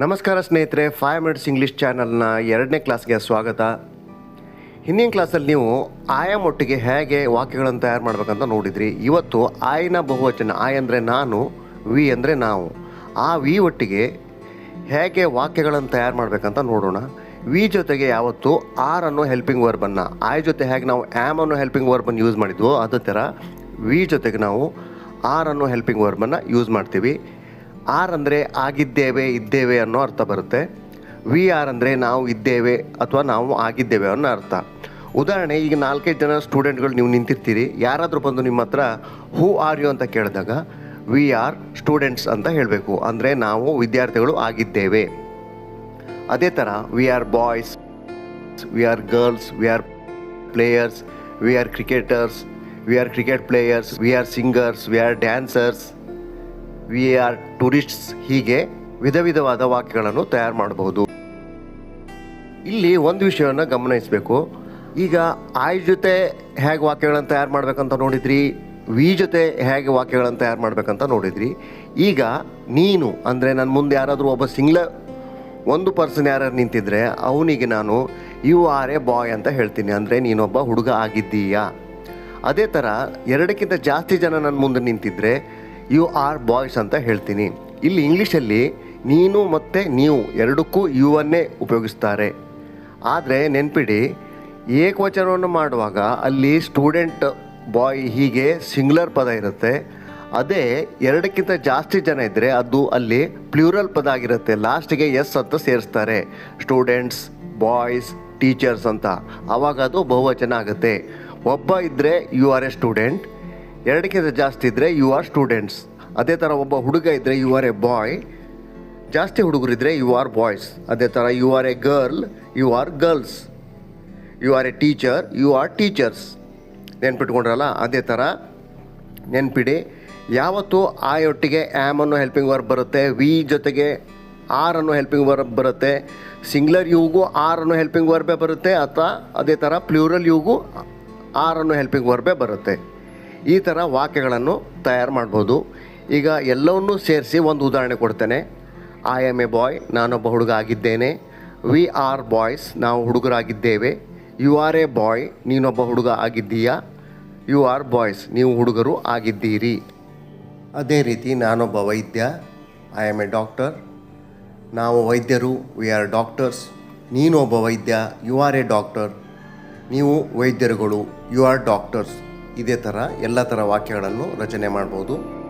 ನಮಸ್ಕಾರ ಸ್ನೇಹಿತರೆ five minutes English ಚಾನಲ್ನ ಎರಡನೇ ಕ್ಲಾಸ್ಗೆ ಸ್ವಾಗತ. ಹಿಂದಿನ ಕ್ಲಾಸಲ್ಲಿ ನೀವು ಆಯಂ ಒಟ್ಟಿಗೆ ಹೇಗೆ ವಾಕ್ಯಗಳನ್ನು ತಯಾರು ಮಾಡಬೇಕಂತ ನೋಡಿದ್ರಿ. ಇವತ್ತು ಆಯ್ನ ಬಹುವಚನ ಆಯ್ ಅಂದರೆ ನಾನು ವಿ ಅಂದರೆ ನಾವು. ಆ ವಿ ಒಟ್ಟಿಗೆ ಹೇಗೆ ವಾಕ್ಯಗಳನ್ನು ತಯಾರು ಮಾಡಬೇಕಂತ ನೋಡೋಣ. ವಿ ಜೊತೆಗೆ ಯಾವತ್ತು ಆರ್ ಅನ್ನೋ ಹೆಲ್ಪಿಂಗ್ ವರ್ಬನ್ನು ಆಯ್ ಜೊತೆ ಹೇಗೆ ನಾವು ಆ್ಯಮ್ ಅನ್ನೋ ಹೆಲ್ಪಿಂಗ್ ವರ್ಬನ್ನು ಯೂಸ್ ಮಾಡಿದ್ವೋ ಅದೇ ಥರ ವಿ ಜೊತೆಗೆ ನಾವು ಆರ್ ಅನ್ನೋ ಹೆಲ್ಪಿಂಗ್ ವರ್ಬನ್ನು ಯೂಸ್ ಮಾಡ್ತೀವಿ. ಆರ್ ಅಂದರೆ ಆಗಿದ್ದೇವೆ, ಇದ್ದೇವೆ ಅನ್ನೋ ಅರ್ಥ ಬರುತ್ತೆ. ವಿ ಆರ್ ಅಂದರೆ ನಾವು ಇದ್ದೇವೆ ಅಥವಾ ನಾವು ಆಗಿದ್ದೇವೆ ಅನ್ನೋ ಅರ್ಥ. ಉದಾಹರಣೆ, ಈಗ ನಾಲ್ಕೈದು ಜನ ಸ್ಟೂಡೆಂಟ್ಗಳು ನೀವು ನಿಂತಿರ್ತೀರಿ. ಯಾರಾದರೂ ಬಂದು ನಿಮ್ಮ ಹತ್ರ ಹೂ ಆರ್ ಯು ಅಂತ ಕೇಳಿದಾಗ ವಿ ಆರ್ ಸ್ಟೂಡೆಂಟ್ಸ್ ಅಂತ ಹೇಳಬೇಕು. ಅಂದರೆ ನಾವು ವಿದ್ಯಾರ್ಥಿಗಳು ಆಗಿದ್ದೇವೆ. ಅದೇ ಥರ we are boys we are girls we are players we are cricketers we are cricket players we are singers we are dancers we are tourists ಹೀಗೆ ವಿಧ ವಿಧವಾದ ವಾಕ್ಯಗಳನ್ನು ತಯಾರು ಮಾಡಬಹುದು. ಇಲ್ಲಿ ಒಂದು ವಿಷಯವನ್ನು ಗಮನಿಸಬೇಕು. ಈಗ ಆಯ್ ಜೊತೆ ಹೇಗೆ ವಾಕ್ಯಗಳನ್ನು ತಯಾರು ಮಾಡಬೇಕಂತ ನೋಡಿದ್ರಿ, ವಿ ಜೊತೆ ಹೇಗೆ ವಾಕ್ಯಗಳನ್ನು ತಯಾರು ಮಾಡಬೇಕಂತ ನೋಡಿದ್ರಿ. ಈಗ ನೀನು, ಅಂದರೆ ನನ್ನ ಮುಂದೆ ಯಾರಾದರೂ ಒಬ್ಬ ಸಿಂಗ್ಲರ್ ಒಂದು ಪರ್ಸನ್ ಯಾರು ನಿಂತಿದ್ರೆ ಅವನಿಗೆ ನಾನು, ಯು ಆರ್ ಎ ಬಾಯ್ ಅಂತ ಹೇಳ್ತೀನಿ. ಅಂದರೆ ನೀನೊಬ್ಬ ಹುಡುಗ ಆಗಿದ್ದೀಯಾ? ಅದೇ ಥರ ಎರಡಕ್ಕಿಂತ ಜಾಸ್ತಿ ಜನ ನನ್ನ ಮುಂದೆ ನಿಂತಿದ್ರೆ ಯು ಆರ್ ಬಾಯ್ಸ್ ಅಂತ ಹೇಳ್ತೀನಿ. ಇಲ್ಲಿ ಇಂಗ್ಲೀಷಲ್ಲಿ ನೀನು ಮತ್ತು ನೀವು ಎರಡಕ್ಕೂ ಯು ಅನ್ನೇ ಉಪಯೋಗಿಸ್ತಾರೆ. ಆದರೆ ನೆನ್ಪಿಡಿ, ಏಕವಚನವನ್ನು ಮಾಡುವಾಗ ಅಲ್ಲಿ ಸ್ಟೂಡೆಂಟ್ ಬಾಯ್ ಹೀಗೆ ಸಿಂಗ್ಲರ್ ಪದ ಇರುತ್ತೆ. ಅದೇ ಎರಡಕ್ಕಿಂತ ಜಾಸ್ತಿ ಜನ ಇದ್ದರೆ ಅದು ಅಲ್ಲಿ ಪ್ಲ್ಯೂರಲ್ ಪದ ಆಗಿರುತ್ತೆ. ಲಾಸ್ಟಿಗೆ ಎಸ್ ಅಂತ ಸೇರಿಸ್ತಾರೆ. ಸ್ಟೂಡೆಂಟ್ಸ್ ಬಾಯ್ಸ್ ಟೀಚರ್ಸ್ ಅಂತ. ಆವಾಗ ಅದು ಬಹುವಚನ ಆಗುತ್ತೆ. ಒಬ್ಬ ಇದ್ದರೆ ಯು ಆರ್ ಎ ಸ್ಟೂಡೆಂಟ್ ಎರಡಕ್ಕಿಂತ ಜಾಸ್ತಿ ಇದ್ದರೆ ಯು ಆರ್ ಸ್ಟೂಡೆಂಟ್ಸ್ ಅದೇ ಥರ ಒಬ್ಬ ಹುಡುಗ ಇದ್ದರೆ ಯು ಆರ್ ಎ ಬಾಯ್ ಜಾಸ್ತಿ ಹುಡುಗರಿದ್ದರೆ ಯು ಆರ್ ಬಾಯ್ಸ್ ಅದೇ ಥರ you are a girl you are girls you are a teacher you are teachers ನೆನ್ಪಿಟ್ಕೊಂಡ್ರಲ್ಲ? ಅದೇ ಥರ ನೆನ್ಪಿಡಿ. ಯಾವತ್ತು ಆಯೊಟ್ಟಿಗೆ ಆ್ಯಮ್ ಅನ್ನೋ ಹೆಲ್ಪಿಂಗ್ ವರ್ಬ್ ಬರುತ್ತೆ ವಿ ಜೊತೆಗೆ ಆರ್ ಅನ್ನೋ ಹೆಲ್ಪಿಂಗ್ ವರ್ಬ್ ಬರುತ್ತೆ ಸಿಂಗ್ಲರ್ ಯುಗೂ ಆರ್ ಅನ್ನೋ ಹೆಲ್ಪಿಂಗ್ ವರ್ಬೇ ಬರುತ್ತೆ, ಅಥವಾ ಅದೇ ಥರ ಪ್ಲ್ಯೂರಲ್ ಯುಗೂ ಆರ್ ಅನ್ನೋ ಹೆಲ್ಪಿಂಗ್ ವರ್ಬೇ ಬರುತ್ತೆ. ಈ ಥರ ವಾಕ್ಯಗಳನ್ನು ತಯಾರು ಮಾಡ್ಬೋದು. ಈಗ ಎಲ್ಲವನ್ನೂ ಸೇರಿಸಿ ಒಂದು ಉದಾಹರಣೆ ಕೊಡ್ತೇನೆ. ಐ ಆಮ್ ಎ ಬಾಯ್ ನಾನೊಬ್ಬ ಹುಡುಗ ಆಗಿದ್ದೇನೆ. ವಿ ಆರ್ ಬಾಯ್ಸ್ ನಾವು ಹುಡುಗರಾಗಿದ್ದೇವೆ. ಯು ಆರ್ ಎ ಬಾಯ್ ನೀನೊಬ್ಬ ಹುಡುಗ ಆಗಿದ್ದೀಯಾ? ಯು ಆರ್ ಬಾಯ್ಸ್ ನೀವು ಹುಡುಗರು ಆಗಿದ್ದೀರಿ. ಅದೇ ರೀತಿ ನಾನೊಬ್ಬ ವೈದ್ಯ. ಐ ಆಮ್ ಎ ಡಾಕ್ಟರ್ ನಾವು ವೈದ್ಯರು ವಿ ಆರ್ ಡಾಕ್ಟರ್ಸ್ ನೀನು ಒಬ್ಬ ವೈದ್ಯ ಯು ಆರ್ ಎ ಡಾಕ್ಟರ್ ನೀವು ವೈದ್ಯರುಗಳು ಯು ಆರ್ ಡಾಕ್ಟರ್ಸ್ ಇದೇ ಥರ ಎಲ್ಲ ಥರ ವಾಕ್ಯಗಳನ್ನು ರಚನೆ ಮಾಡ್ಬೋದು.